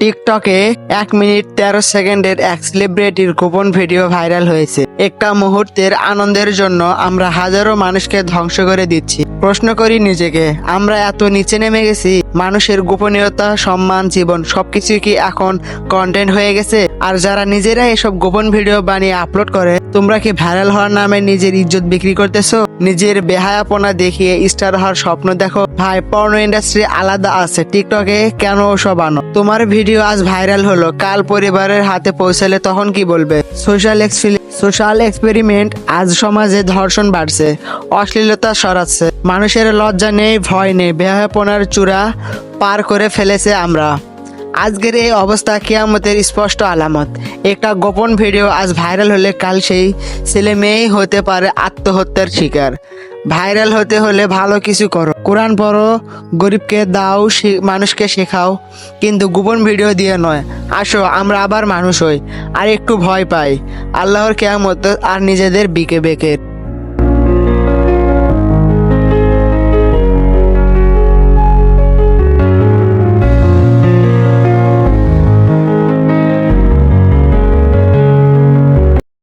টিকটকে এক মিনিট তেরো সেকেন্ডের এক সেলিব্রিটির গোপন ভিডিও ভাইরাল হয়েছে। একটা মুহূর্তের আনন্দের জন্য আমরা হাজারো মানুষকে ধ্বংস করে দিচ্ছি। প্রশ্ন করি নিজেকে, আমরা এত নিচে নেমে গেছি? মানুষের গোপনীয়তা, সম্মান, জীবন সবকিছু কি এখন কন্টেন্ট হয়ে গেছে? আর যারা নিজেরা এসব গোপন ভিডিও বানিয়ে আপলোড করে, তোমরা কি ভাইরাল হওয়ার নামে নিজের ইজ্জত বিক্রি করতেছো? নিজের বেহায়াপনা দেখিয়ে স্টার হওয়ার স্বপ্ন দেখো। ভাই পর্ন ইন্ডাস্ট্রি আলাদা আছে টিকটকে কেন সব আনো? তোমার ভিডিও আজ ভাইরাল হলো, কাল পরিবারের হাতে পৌঁছালে তখন কি বলবে? সোশ্যাল সোশ্যাল এক্সপেরিমেন্ট আজ সমাজে ধর্ষণ বাড়ছে, অশ্লীলতা সরাচ্ছে মানুষের লজ্জা নেই, ভয় নেই, বেহায়াপনার চূড়া পার করে ফেলেছে আমরা। আজকের এই অবস্থা কেয়ামতের স্পষ্ট আলামত। একটা গোপন ভিডিও আজ ভাইরাল হলে কাল সেই ছেলে মেয়েই হতে পারে আত্মহত্যার শিকার। ভাইরাল হতে হলে ভালো কিছু করো। কোরআন পড়ো, গরিবকে দাও মানুষকে শেখাও, কিন্তু গোপন ভিডিও দিয়ে নয়। আসো, আমরা আবার মানুষ হই, আর একটু ভয় পাই। আল্লাহর কেয়ামত আর নিজেদের বিকে বেকের।